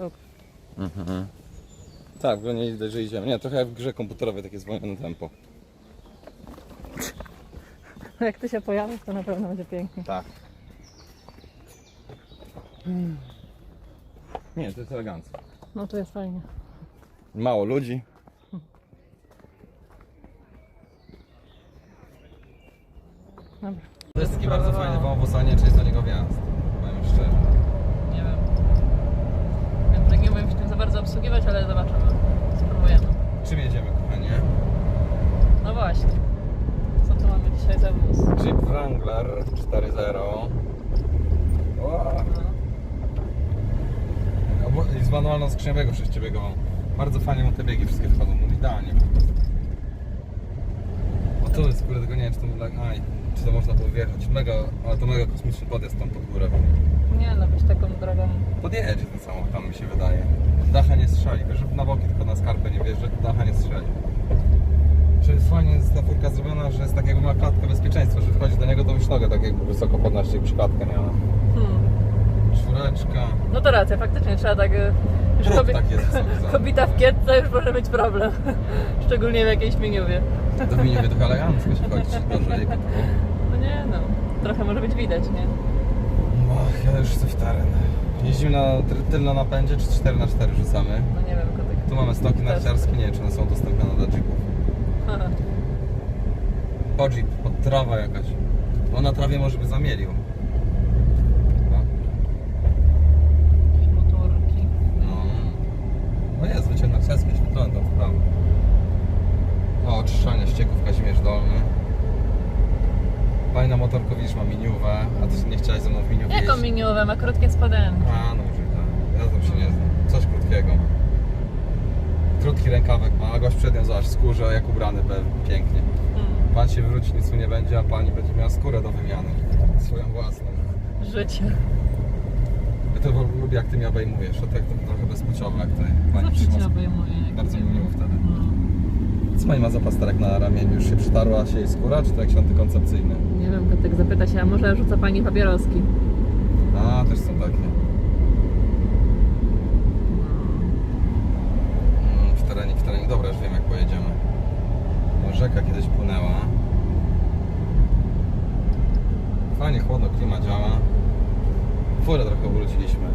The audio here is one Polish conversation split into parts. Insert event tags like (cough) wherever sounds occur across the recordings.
krok. Mhm. Tak, w ogóle nie widać, że idziemy. Nie, trochę jak w grze komputerowej takie zwolnione tempo. (laughs) Jak ty się pojawisz, to na pewno będzie pięknie. Tak. Nie, to jest elegancko. No to jest fajnie. Mało ludzi. Dobra. To jest taki bardzo fajny wąwóz, a nie czy jest do niego wjazd. Powiem szczerze. Nie wiem. Że nie umiem się tym za bardzo obsługiwać, ale zobaczymy. Spróbujemy. Czym jedziemy, kochanie? No właśnie. Co tu mamy dzisiaj za wóz? Jeep Wrangler 4.0. Wow. I z manualną skrzynią biegów sześciobiegową. Bardzo fajnie mu te biegi wszystkie wchodzą, no idealnie. O tu jest, kurde, tego nie wiem, czy to, mogla- aj, czy to można było wjechać. Mega, ale to mega kosmiczny podjazd tam pod górę. Nie no, być taką drogą. Podjedzie ten samochód, tam mi się wydaje. Dacha nie strzeli, wiesz, na boki tylko na skarpę nie wjeżdża, to dacha nie strzeli. Czy fajnie jest ta furka zrobiona, że jest tak jakby ma klatkę bezpieczeństwa, że wchodzi do niego, to już nogę tak jakby wysoko podnosić, jakbyś klatkę miała. Hmm. Czwóreczka. No to racja, faktycznie trzeba tak... Już Próg kobi- taki jest (laughs) wysoki. Kobita w kietce już może być problem. (laughs) Szczególnie w jakiejś miniuwie. Do mnie trochę elegancko się chodzi, (laughs) dobrze jej podwój. No nie no, trochę może być widać, nie? Och, ja już chcę w teren. Jeździmy na tr- napędzie, czy 4 na 4 rzucamy? No nie wiem, kotek. Tu mamy stoki narciarskie, nie wiem czy one są udostępnione dla jeepów. Haha. (laughs) Podjeep, pod trawa jakaś. On na trawie może by zamielił. No. Motorki. No. No jest, wyciąg narciarski, świetlony tam w prawo. O, oczyszczanie ścieków Kazimierz Dolny. Fajna motorko, widzisz, ma miniówę, a ty nie chciałeś ze mną w miniówę Jaką miniowę? Ma krótkie spodenki. A, no może i tak. Ja tam się nie znam. Coś krótkiego. Krótki rękawek ma, a gość przed nią zobacz, skórze, jak ubrany pięknie. Hmm. Pan się wróci, nic mu nie będzie, a pani będzie miała skórę do wymiany. Swoją własną. Życie. Ja to lubię, jak ty mnie obejmujesz, a tak to trochę bezpłciowe, jak tutaj pani Zawsze cię obejmuje. jak Bardzo mi miło wtedy. No. Co pani ma za pasterek na ramieniu? Już się przytarła się jej skóra, czy to jakiś antykoncepcyjny? Nie wiem, kotek zapyta się, a może rzuca pani papieroski? A, też są takie. Mm, W terenie, w terenie. Dobra, już wiem jak pojedziemy. Rzeka kiedyś płynęła. Fajnie, chłodno, klima działa. Furę trochę obróciliśmy.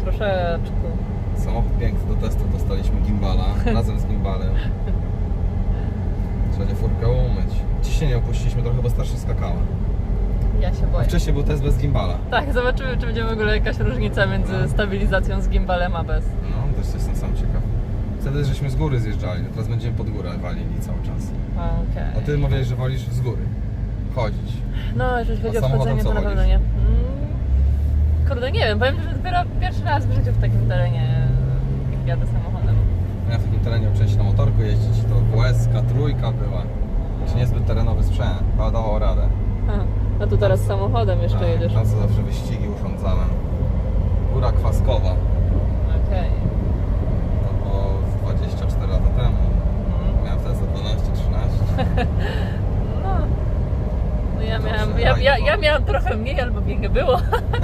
Troszeczkę. Samochód piękny do testu dostaliśmy gimbala, (laughs) razem z gimbalem. Trzeba będzie furkę umyć. Ciśnienie opuściliśmy trochę, bo starszy skakała. Ja się boję. wcześniej był test bez gimbala. Tak, zobaczymy, czy będzie w ogóle jakaś różnica między No. stabilizacją z gimbalem a bez. No, też jestem sam ciekaw. Wtedy żeśmy z góry zjeżdżali, teraz będziemy pod górę walili cały czas. Okej. A ty mówiłeś, że wolisz z góry chodzić. No, jeżeli chodzi A o samochodem wchodzenie, co to na pewno wolisz? nie. Mm, Kurde, nie wiem, powiem, że dopiero pierwszy raz w życiu w takim terenie jak jadę samochodem. Ja w takim terenie uczyłem się na motorku jeździć, to WSK, trójka była. Czy niezbyt terenowy sprzęt, ale dawał radę. Ha, A tu teraz samochodem jeszcze Tak, jedziesz. Tam co zawsze wyścigi urządzałem. Góra Kwaskowa, Okej. to było 24 lata temu. Mhm. Miałem wtedy za 12-13. (laughs) No. No ja Dobrze, miałam, ja, ja, ja miałam trochę mniej albo mnie nie było.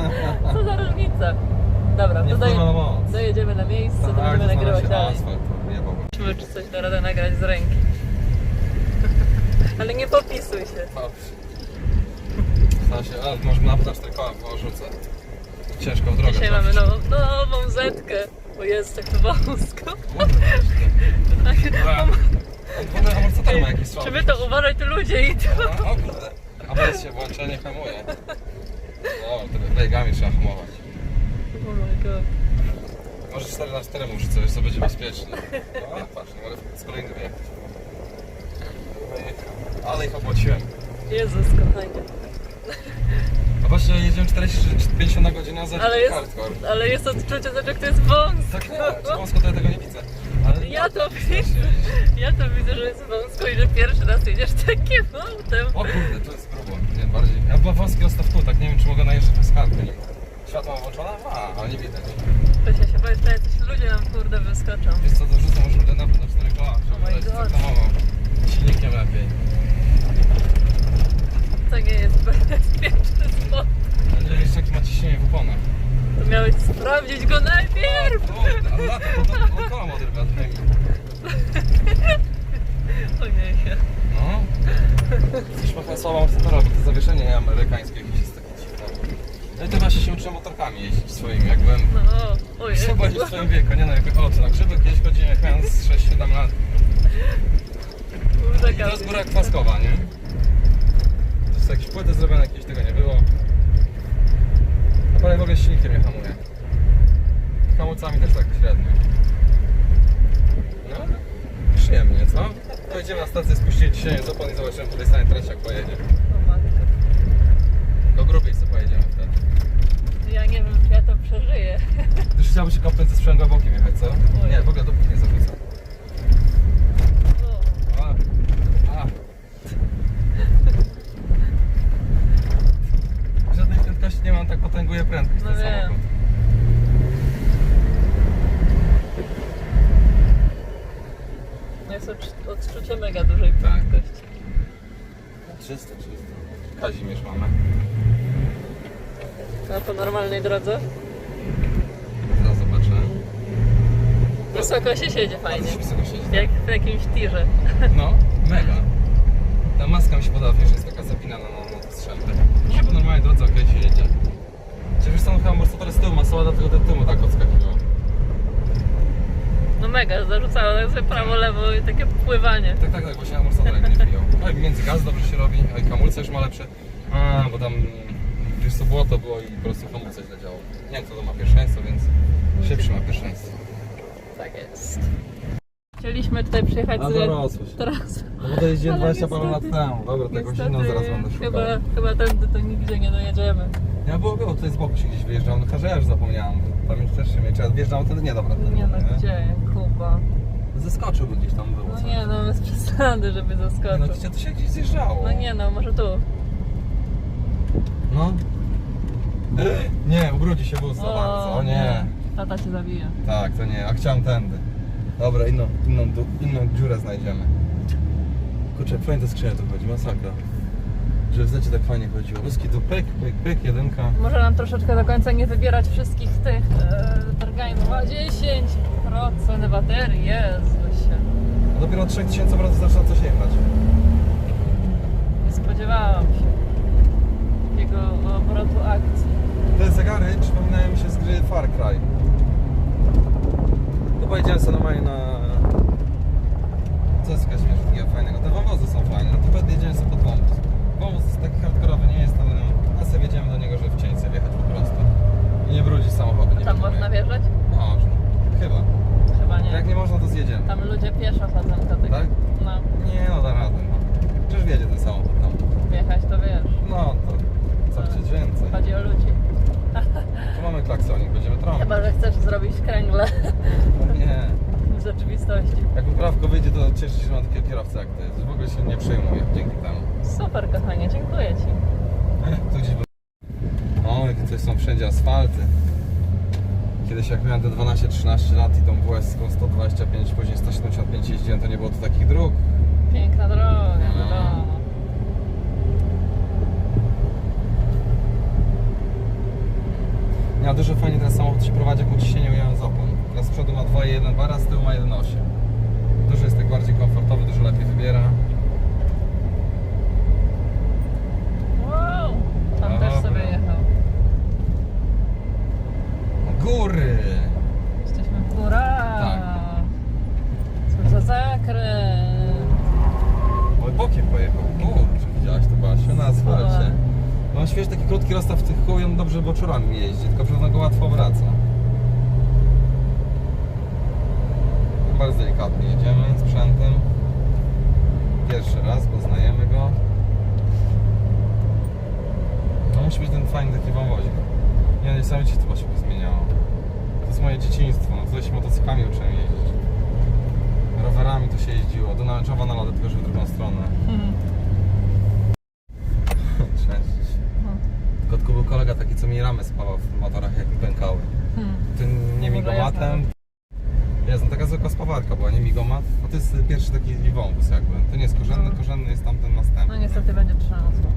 (laughs) Co za różnica. Dobra, Nie to wpływa na doje, moc. dojedziemy na miejsce, to Tak, będziemy to nagrywać znalazł się dalej. asfalt, nie czy coś da radę nagrać z ręki. Ale popisuj się. Da się, ale może na cztery koła porzucę. Ciężką drogę. Dzisiaj mamy nową, nową zetkę. Bo jest tak wąsko. (laughs) Tak, w amortyzator ma jakieś słabe. Żeby to uważać, to ludzie idą. O kurde. ABS się włącza, nie hamuje. O, to wejgami trzeba hamować. Oh my god. Może 4 na 4 mu rzucę, wiesz co będzie bezpiecznie. O, patrz, nie mogę z kolejny wyjechać. Ale ich obłociłem. Jezus, kochanie. A właśnie jedziemy 40 czy 50 na godzinę, za Ale jest, hardcore. ale jest odczucie, że to jest wąsko. Tak nie, czy wąsko to ja tego nie widzę. Ale Ja to widzę. Ja to widzę, że jest wąsko i że pierwszy raz jedziesz takim autem. O kurde, to jest grubo. Nie, bardziej. Ja była wąski rozstaw kół, tak nie wiem czy mogę najeżdżać na skarpę. Nie. Światło mam włączone? Ma, ale nie widać. To się się boję, że jacyś ludzie nam kurde wyskoczą. Wiesz co, dorzucę może będę na na 4 koła, Oh my żeby dać God. zahamował. Silnikiem lepiej. To nie jest (laughs) bezpieczny sport. Ale nie wiesz jakie ma ciśnienie w oponach. To miałeś sprawdzić go najpierw! (laughs) O, ale bo to odrywa od ziemi. Ojej. No. Coś ma słaba mototora, bo to zawieszenie amerykańskie jakieś jest takie dziwne. No i to właśnie się uczyłem motorkami jeździć swoimi, jak byłem No, ojej. chyba (laughs) w swoim wieku, nie no, jak, o, to na grzyby kiedyś chodziłem jak miałem z 6-7 lat. To jest góra kwaskowa, nie? To jest jakieś płyty zrobione, jakieś tego nie było. A prawie w ogóle silnikiem nie hamuje. Hamulcami też tak średnio. No, przyjemnie, co? Pojedziemy na stację, spuścili ciśnienie z opon i zobaczymy po tej stronie teraz jak pojedzie. O matko. Do grubiej sobie pojedziemy wtedy. Ja nie wiem, czy ja to przeżyję. Już chciałby się kopnąć ze sprzęgła bokiem jechać, co? Nie, w ogóle dopóki nie zarzuca. O, A, a. Żadnej prędkości nie mam, tak potęguje prędkość No ten wiem. samochód. no jest odczu- odczucie mega dużej Tak. prędkości. 300, 300. Kazimierz mamy. A po normalnej drodze? Zaraz zobaczę. Wysoko się siedzi fajnie. Bardzo się wysoko siedzi. Jak w jakimś tirze. No, mega. Ta maska mi się podoba, wiesz, jest taka zapinana na, na po normalnej drodze okej się jedzie. Czy wiesz no chyba amortyzatory z tyłu masowe, dlatego ten tył mu tak odskakiwał. No mega, zarzucało tak sobie prawo, lewo i takie pływanie. Tak, tak, tak, właśnie amortyzator nie wyjął. No i między gaz dobrze się robi, a i hamulce już ma lepsze. A, bo tam wiesz co błoto było i po prostu hamulce źle działało. Nie wiem kto to ma pierwszeństwo, więc szybszy ma pierwszeństwo. Tak jest. Chcieliśmy tutaj przyjechać A z... dorosłeś. Teraz. No bo to jeździłem Ale 20 parę lat niestety- temu. Dobra, to jakąś inną zaraz będę szukał. Chyba, chyba tędy to nigdzie nie dojedziemy. Ja było, było, tutaj z boku się gdzieś wyjeżdżał, no ja już zapomniałem. Pamięć też się mieć, ja wjeżdżał wtedy nie dobra. wtedy, Nie no, gdzie? Kuba. Zeskoczyłby gdzieś tam było. No coś. nie no, bez przesady, żeby Nie, No zaskoczył. gdzie to się gdzieś zjeżdżało. No nie no, może tu. No. Nie, ubrudzi się wóz za bardzo, o nie. Tata cię zabije. Tak, to nie, a chciałem tędy. Dobra, inną, inną, inną dziurę znajdziemy. Kurczę, fajnie to skrzynia tu chodzi, masakra. Że w zecie tak fajnie chodziło. Łyski tu pyk, pyk, pyk, jedynka. Może nam troszeczkę do końca nie wybierać wszystkich tych e, targańców. A 10% baterii, Jezusie. A dopiero od 3000 obrotów zaczyna coś jechać. Nie spodziewałam się takiego obrotu akcji. Te zegary przypominają mi się z gry Far Cry. To pojedziemy sobie normalnie na... Co jest jakaś takiego fajnego? Te wąwozy są fajne, no to pewnie jedziemy sobie pod wąwóz. Wąwóz jest taki hardkorowy, nie jest ale a sobie wjedziemy do niego, żeby w cień sobie wjechać po prostu. I nie brudzić samochodu. Nie Tam będziemy można jechać. wjeżdżać? Można. Chyba. Chyba nie. Jak nie można, to zjedziemy. Tam ludzie pieszo chodzą do tego. Tak? No, Nie, no da radę. No. Przecież wjedzie ten samochód tam. wjechać to wiesz. No to co chcieć więcej. Chodzi o ludzi. Tu mamy klaksonik, będziemy trąbić. Chyba, że chcesz No nie. w rzeczywistości. Jak poprawko wyjdzie, to cieszę się, że mam takiego kierowcę jak ty. W ogóle się nie przejmuję dzięki temu. Super, kochanie, dziękuję Ci. Tu gdzieś... O, jakie tutaj są wszędzie asfalty. Kiedyś jak miałem te 12-13 lat i tą WS-ką 125, później 175 jeździłem, to nie było tu takich dróg. Piękna droga, No. wiadomo. Ja dużo fajnie ten samochód się prowadzi, jak mu ciśnienie z opon. Teraz z przodu ma 2,1 bara, z tyłu ma 1,8. Dużo jest tak bardziej komfortowy, dużo lepiej wybiera. Wow, tam Dobra. też sobie jechał. Góry! Jesteśmy w górach. Tak. Co za zakręt. Oj, bokiem pojechał. Kurczę, widziałaś to Basiu, na asfalcie. Super. Śwież taki krótki rozstaw w tych kół i on dobrze boczurami jeździ, tylko przez go łatwo wraca. Bardzo delikatnie jedziemy sprzętem. Pierwszy raz, poznajemy go. No musi być ten fajny taki wąwozik. Nie, niesamowicie to się zmieniało. To jest moje dzieciństwo, no tutaj się motocyklami uczyłem jeździć. Rowerami to się jeździło, do Nałęczowa na lodę, tylko że w drugą stronę. Mhm. Cześć. No. Tylko tylko był kolega taki, co mi ramy spawał w motorach, jak pękały. Hmm. Tym nie migomatem. Jest, no taka zwykła spawarka była, nie migomat. A to jest pierwszy taki wąwóz jakby. To nie jest korzenny, No. korzenny jest tamten następny. No niestety będzie trzęsło.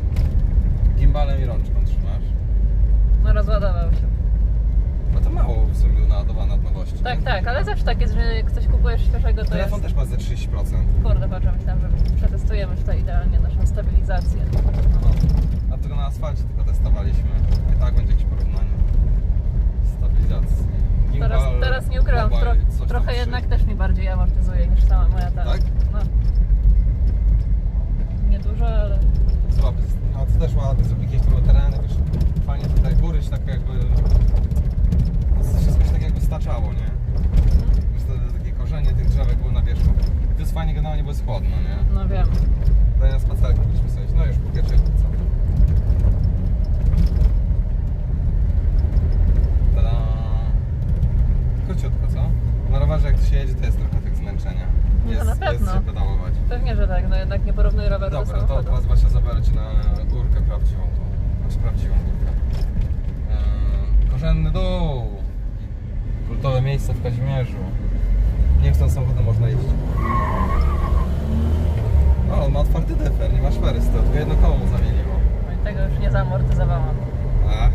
Gimbalem i rączką trzymasz. No rozładował się. naładowana od nowości. Tak, nie? tak, ale zawsze tak jest, że jak coś kupujesz świeżego, to Telefon jest... też ma ze 30%. Kurde, patrzę, myślałam, że przetestujemy tutaj idealnie naszą stabilizację. No, a tylko na asfalcie tylko testowaliśmy. I tak będzie jakieś porównanie. Stabilizacji. Gimbal, Teraz, teraz nie ukrywam, mobile, tro, coś tam trochę trzy. jednak bardziej amortyzuje niż sama moja ta. Tak? No. Niedużo, ale Słaby. To też ładne, zrobili jakieś tu tereny, wiesz, fajnie tutaj góry się tak jakby... Wszystko się tak jakby staczało, nie? Te takie korzenie tych drzewek były na wierzchu. To jest fajnie generalnie, bo jest chłodno, nie? no wiem. Daj na spacerku sobie, no już po pierwszej co? Tada! Króciutko, co? Na rowerze jak tu się jedzie, to jest trochę tych zmęczenia. No to Jest, na pewno. jest się pedałować. Pewnie, że tak, no jednak nie porównuj samochodu. teraz właśnie zabiorę Cię na górkę prawdziwą tą. Znaczy prawdziwą górkę. Eee, korzenny dół! Kultowe miejsce w Kazimierzu. Nie tą samochodem można jeździć. O, on ma otwarty defer, nie ma szpery z tyłu, tylko jedno koło mu zamieniło. No i tego już nie zamortyzowałam. Ach,